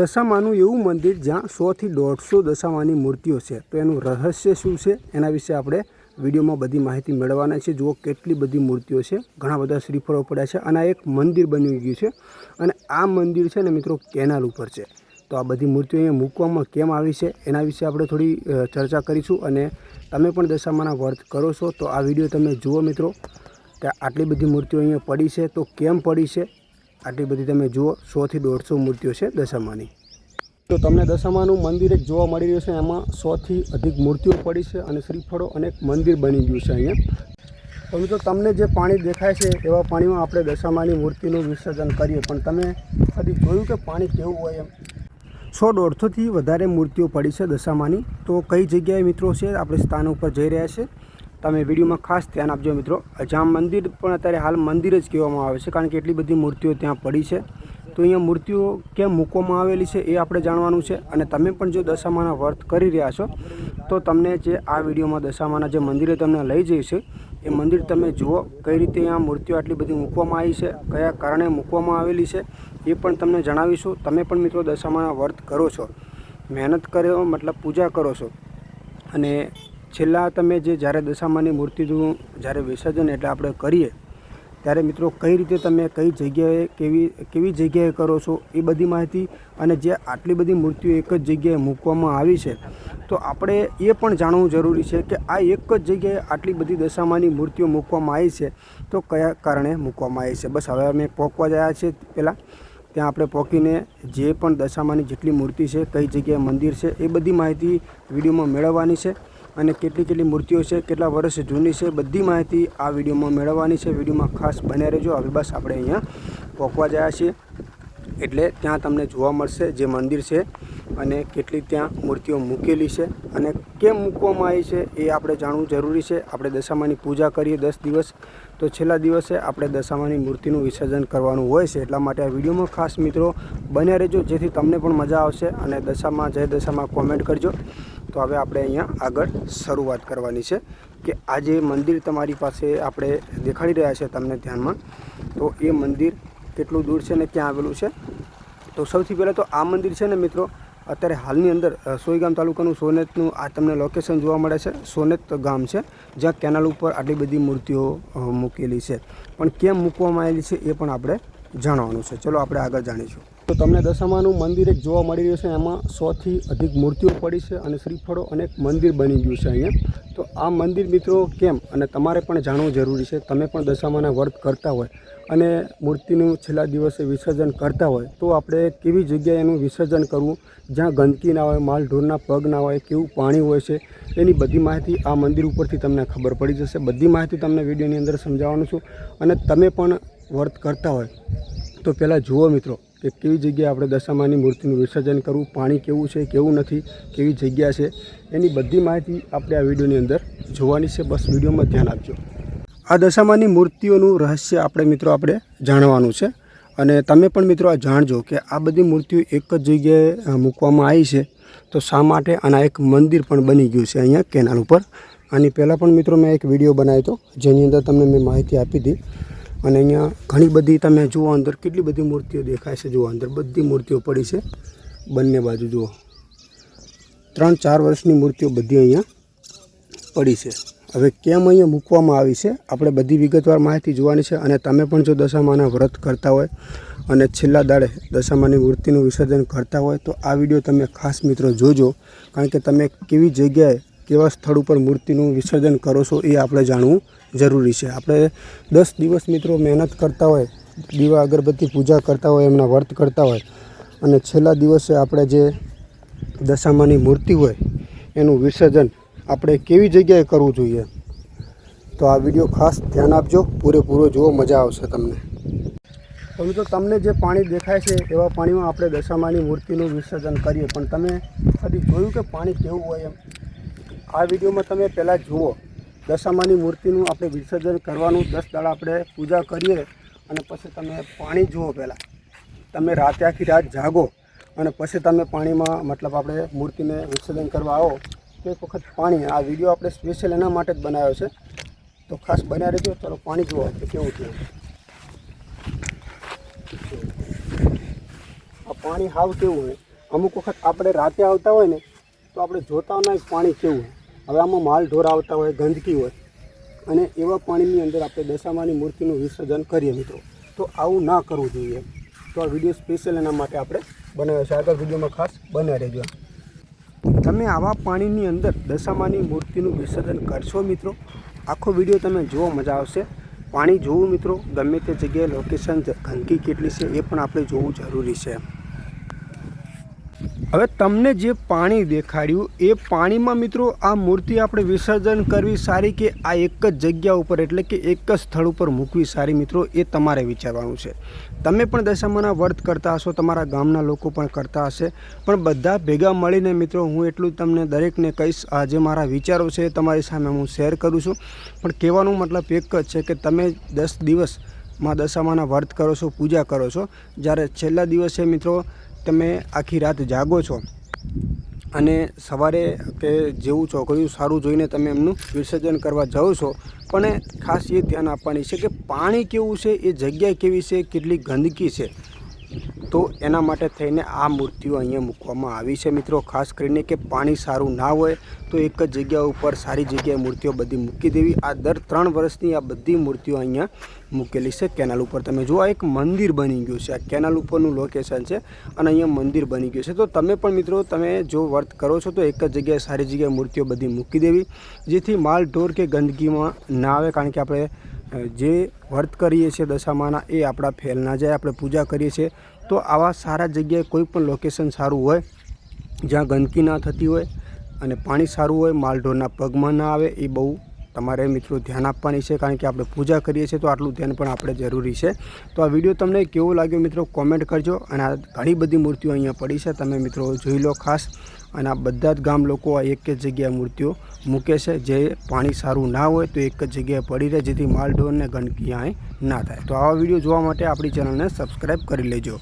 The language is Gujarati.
દશામાનું એવું મંદિર જ્યાં સોથી દોઢસો દશામાની મૂર્તિઓ છે. તો એનું રહસ્ય શું છે? એના વિશે આપણે વિડીયોમાં બધી માહિતી મેળવવાના છે. જુઓ કેટલી બધી મૂર્તિઓ છે. ઘણા બધા શ્રીફળો પડ્યા છે અને આ એક મંદિર બની ગયું છે. અને આ મંદિર છે ને મિત્રો કેનાલ ઉપર છે. તો આ બધી મૂર્તિઓ અહીંયા મૂકવામાં કેમ આવી છે? એના વિશે આપણે થોડી ચર્ચા કરીશું અને તમે પણ દશામાના વર્ત કરો છો તો આ વીડિયો તમે જુઓ મિત્રો. કે આટલી બધી મૂર્તિઓ અહીંયા પડી છે. તો કેમ પડી છે? આટલી બધી તમે જુઓ સોથી દોઢસો મૂર્તિઓ છે દશામાની. તો તમને દશામાનું મંદિર એક જોવા મળી રહ્યું છે, એમાં સોથી અધિક મૂર્તિઓ પડી છે અને શ્રીફળો અને મંદિર બની ગયું છે અહીંયા. તો તમને જે પાણી દેખાય છે, એવા પાણીમાં આપણે દશામાની મૂર્તિનું વિસર્જન કરીએ. પણ તમે કદી જોયું કે પાણી કેવું હોય એમ? સો દોઢસોથી વધારે મૂર્તિઓ પડી છે દશામાની. તો કઈ જગ્યાએ મિત્રો છે? આપણે સ્થાન ઉપર જઈ રહ્યા છે. તમે વિડીયોમાં ખાસ ધ્યાન આપજો મિત્રો. જ્યાં મંદિર પણ અત્યારે હાલ મંદિર જ કહેવામાં આવે છે, કારણ કે એટલી બધી મૂર્તિઓ ત્યાં પડી છે. તો અહીંયા મૂર્તિઓ કેમ મૂકવામાં આવેલી છે એ આપણે જાણવાનું છે અને તમે પણ જો દશામાના વર્ત કરી રહ્યા છો, તો તમને જે આ વિડીયોમાં દશામાના જે મંદિરે તમને લઈ જઈશે એ મંદિર તમે જુઓ કઈ રીતે અહીંયા મૂર્તિઓ આટલી બધી મૂકવામાં આવી છે, કયા કારણે મૂકવામાં આવેલી છે, એ પણ તમને જણાવીશું. તમે પણ મિત્રો દશામાના વર્ત કરો છો. મહેનત કર્યો મતલબ પૂજા કરો છો. અને છેલ્લા તમે જે જ્યારે દશામાની મૂર્તિનું જ્યારે વિસર્જન એટલે આપણે કરીએ, ત્યારે મિત્રો કઈ રીતે તમે કઈ જગ્યાએ કેવી કેવી જગ્યાએ કરો છો એ બધી માહિતી અને જે આટલી બધી મૂર્તિઓ એક જ જગ્યાએ મૂકવામાં આવી છે, તો આપણે એ પણ જાણવું જરૂરી છે કે આ એક જ જગ્યાએ આટલી બધી દશામાની મૂર્તિઓ મૂકવામાં આવી છે, તો કયા કારણે મૂકવામાં આવી છે? બસ હવે અમે પોકવા જયા છીએ પહેલાં. ત્યાં આપણે પોકીને જે પણ દશામાની જેટલી મૂર્તિ છે, કઈ જગ્યાએ મંદિર છે, એ બધી માહિતી વિડીયોમાં મેળવવાની છે. અને કેટલી કેટલી મૂર્તિઓ છે, કેટલા વર્ષ જૂની છે, બધી માહિતી આ વિડીયોમાં મેળવવાની છે. વિડીયોમાં ખાસ બન્યા રહેજો. હવે બસ આપણે અહીંયા પહોંચવા જયા છીએ. એટલે ત્યાં તમને જોવા મળશે જે મંદિર છે અને કેટલી ત્યાં મૂર્તિઓ મૂકેલી છે અને કેમ મૂકવામાં આવી છે એ આપણે જાણવું જરૂરી છે. આપણે દશામાની પૂજા કરીએ દસ દિવસ. તો છેલ્લા દિવસે આપણે દશામાની મૂર્તિનું વિસર્જન કરવાનું હોય છે. એટલા માટે આ વિડીયોમાં ખાસ મિત્રો બન્યા રહેજો. જેથી તમને પણ મજા આવશે અને દશામાં જય દશામાં કોમેન્ટ કરજો. તો હવે આપણે અહીંયા આગળ શરૂઆત કરવાની છે કે આ જે મંદિર તમારી પાસે આપણે દેખાડી રહ્યા છે તમને ધ્યાનમાં, તો એ મંદિર કેટલું દૂર છે ને ક્યાં આવેલું છે? તો સૌથી પહેલાં તો આ મંદિર છે ને મિત્રો, અત્યારે હાલની અંદર સોઈગામ તાલુકાનું સોનેતનું આ તમને લોકેશન જોવા મળે છે. સોનેત ગામ છે, જ્યાં કેનાલ ઉપર આટલી બધી મૂર્તિઓ મૂકેલી છે. પણ કેમ મૂકવામાં આવેલી છે એ પણ આપણે જાણવાનું છે. ચલો આપણે આગળ જાણીશું. તો તમને દશામાનું મંદિર એક જોવા મળી રહ્યું છે. એમાં સોથી અધિક મૂર્તિઓ પડી છે અને શ્રીફળો અને એક મંદિર બની ગયું છે અહીંયા. તો આ મંદિર મિત્રો કેમ? અને તમારે પણ જાણવું જરૂરી છે. તમે પણ દશામાના વર્ત કરતા હોય અને મૂર્તિનું છેલ્લા દિવસે વિસર્જન કરતા હોય, તો આપણે કેવી જગ્યાએ એનું વિસર્જન કરવું? જ્યાં ગંદકી ના હોય માલ ઢોરના પગ ના હોય, કેવું પાણી હોય છે, એની બધી માહિતી આ મંદિર ઉપરથી તમને ખબર પડી જશે. બધી માહિતી તમને વિડીયોની અંદર સમજાવવાનું છું. અને તમે પણ વર્ત કરતા હોય, તો પહેલાં જુઓ મિત્રો કે કેવી જગ્યાએ આપણે દશામાની મૂર્તિનું વિસર્જન કરવું, પાણી કેવું છે, કેવું નથી, કેવી જગ્યા છે, એની બધી માહિતી આપણે આ વિડીયોની અંદર જોવાની છે. બસ વિડીયોમાં ધ્યાન આપજો. આ દશામાની મૂર્તિઓનું રહસ્ય આપણે મિત્રો આપણે જાણવાનું છે. અને તમે પણ મિત્રો આ જાણજો કે આ બધી મૂર્તિઓ એક જ જગ્યાએ મૂકવામાં આવી છે. તો શા માટે આના એક મંદિર પણ બની ગયું છે અહીંયા કેનાલ ઉપર? આની પહેલાં પણ મિત્રો મેં એક વીડિયો બનાવ્યો હતો, જેની અંદર તમને મેં માહિતી આપી હતી. અને અહીંયા ઘણી બધી તમે જુઓ અંદર કેટલી બધી મૂર્તિઓ દેખાય છે. જુઓ, અંદર બધી મૂર્તિઓ પડી છે. બંને બાજુ જુઓ. ત્રણ ચાર વર્ષની મૂર્તિઓ બધી અહીંયા પડી છે. હવે કેમ અહીંયા મૂકવામાં આવી છે, આપણે બધી વિગતવાર માહિતી જોવાની છે અને તમે પણ જો દશામાના વ્રત કરતા હોય અને છેલ્લા દાડે દશામાની મૂર્તિનું વિસર્જન કરતા હોય તો આ વીડિયો તમે ખાસ મિત્રો જોજો, કારણ કે તમે કેવી જગ્યાએ કેવા સ્થળ ઉપર મૂર્તિનું વિસર્જન કરો છો એ આપણે જાણવું જરૂરી છે. આપણે દસ દિવસ મિત્રો મહેનત કરતા હોય, દીવા, અગરબત્તી પૂજા કરતા હોય, એમના વ્રત કરતા હોય અને છેલ્લા દિવસે આપણે જે દશામાની મૂર્તિ હોય એનું વિસર્જન આપણે કેવી જગ્યાએ કરવું જોઈએ? તો આ વીડિયો ખાસ ધ્યાન આપજો, પૂરેપૂરો જુઓ, મજા આવશે તમને. તો મિત્રો તમને જે પાણી દેખાય છે એવા પાણીમાં આપણે દશામાની મૂર્તિનું વિસર્જન કરીએ, પણ તમે કદી જોયું કે પાણી કેવું હોય એમ? આ વિડીયોમાં તમે પહેલાં જુઓ. દશામાની મૂર્તિનું આપણે વિસર્જન કરવાનું, દસ દાડા આપણે પૂજા કરીએ અને પછી તમે પાણી જુઓ પહેલાં. તમે રાતે આખી રાત જાગો અને પછી તમે પાણીમાં મતલબ આપણે મૂર્તિને વિસર્જન કરવા આવો. તો એક વખત પાણી, આ વીડિયો આપણે સ્પેશિયલ એના માટે જ બનાવ્યો છે. તો ખાસ બન્યા રહેજો, ચાલો પાણી જુઓ કે કેવું છે આ પાણી હાવ કેવું હોય. અમુક વખત આપણે રાતે આવતા હોય ને, તો આપણે જોતા હોય પાણી કેવું હોય. હવે આમાં માલ ઢોર આવતા હોય, ગંદકી હોય, અને એવા પાણીની અંદર આપણે દશામાની મૂર્તિનું વિસર્જન કરીએ મિત્રો. તો આવું ના કરવું જોઈએ. તો આ વીડિયો સ્પેશિયલ એના માટે આપણે બનાવ્યો છે. આગળ વિડીયોમાં ખાસ બને રહેજો. તમે આવા પાણીની અંદર દશામાની મૂર્તિનું વિસર્જન કરશો મિત્રો. આખો વીડિયો તમે જુઓ, મજા આવશે. પાણી જોવું મિત્રો, ગમે તે જગ્યાએ લોકેશન ગંદકી કેટલી છે એ પણ આપણે જોવું જરૂરી છે. હવે તમને જે પાણી દેખાડ્યું, એ પાણીમાં મિત્રો આ મૂર્તિ આપણે વિસર્જન કરવી સારી કે આ એક જ જગ્યા ઉપર, એટલે કે એક જ સ્થળ ઉપર મૂકવી સારી મિત્રો, એ તમારે વિચારવાનું છે. તમે પણ દશામાના વર્ત કરતા હશો, તમારા ગામના લોકો પણ કરતા હશે, પણ બધા ભેગા મળીને મિત્રો, હું એટલું તમને દરેકને કહીશ આ જે મારા વિચારો છે તમારી સામે હું શેર કરું છું. પણ કહેવાનો મતલબ એક જ છે કે તમે દસ દિવસમાં દશામાના વર્ત કરો છો, પૂજા કરો છો. જ્યારે છેલ્લા દિવસે મિત્રો તમે આખી રાત જાગો છો અને સવારે કે જેવું છોકરીયું સારું જોઈને તમે એમનું વિસર્જન કરવા જાઓ છો, પણ ખાસ એ ધ્યાન આપવાની છે કે પાણી કેવું છે, એ જગ્યા કેવી છે, કેટલી ગંદકી છે. તો એના માટે થઈને આ મૂર્તિઓ અહીંયા મૂકવામાં આવી છે. મિત્રો, ખાસ કરીને કે પાણી સારું ના હોય તો એક જ જગ્યા ઉપર સારી જગ્યાએ મૂર્તિઓ બધી મૂકી દેવી. આ દર ત્રણ વર્ષની આ બધી મૂર્તિઓ અહીંયા મૂકેલી છે કેનાલ ઉપર. તમે જુઓ એક મંદિર બની ગયું છે. આ કેનાલ ઉપરનું લોકેશન છે અને અહીંયા મંદિર બની ગયું છે. તો તમે પણ મિત્રો, તમે જો વર્ત કરો છો તો એક જ જગ્યાએ સારી જગ્યાએ મૂર્તિઓ બધી મૂકી દેવી, જેથી માલ ઢોર કે ગંદકીમાં ના આવે. કારણ કે આપણે જે વર્ત કરીએ છીએ દશામાના એ આપણા ફેલ ના જાય. આપણે પૂજા કરીએ છીએ તો આવા સારા જગ્યાએ કોઈ પણ લોકેશન સારું હોય, જ્યાં ગંદકી ના થતી હોય અને પાણી સારું હોય માલઢોરના પગમાં ના આવે, એ બહુ તમારે મિત્રો ધ્યાન આપવાની છે, કારણ કે આપણે પૂજા કરીએ છીએ, તો આટલું ધ્યાન પણ આપણે જરૂરી છે. તો આ વીડિયો તમને કેવો લાગ્યો મિત્રો કોમેન્ટ કરજો. અને આ ઘણી બધી મૂર્તિઓ અહીંયા પડી છે, તમે મિત્રો જોઈ લો ખાસ. અને આ બધા જ ગામ લોકો આ એક જ જગ્યાએ મૂર્તિઓ મૂકે છે, જે પાણી સારું ના હોય તો એક જ જગ્યાએ પડી રહે, જેથી માલઢોરને ગંદકી અહીં ના થાય. તો આવા વીડિયો જોવા માટે આપણી ચેનલને સબસ્ક્રાઈબ કરી લેજો.